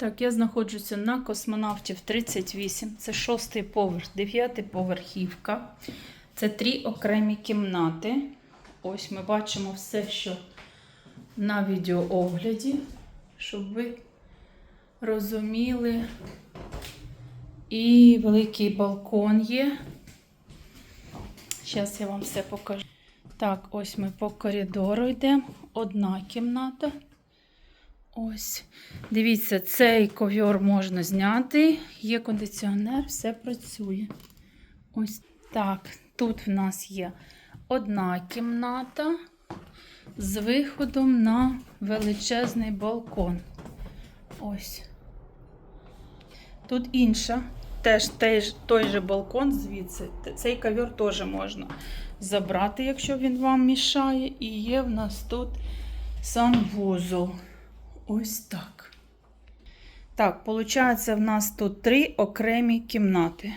Так, я знаходжуся на космонавтів 38. Це шостий поверх, дев'ятий поверхівка. Це три окремі кімнати. Ось ми бачимо все, що на відеоогляді, щоб ви розуміли. І великий балкон є. Зараз я вам все покажу. Так, ось ми по коридору йдемо. Одна кімната. Ось. Дивіться, цей ковьор можна зняти. Є кондиціонер, все працює. Ось так. Тут в нас є одна кімната з виходом на величезний балкон. Ось. Тут інша. Теж той, той же балкон звідси. Цей ковер теж можна забрати, якщо він вам мішає. І є в нас тут санвузол. Ось так. Так, виходить, в нас тут три окремі кімнати.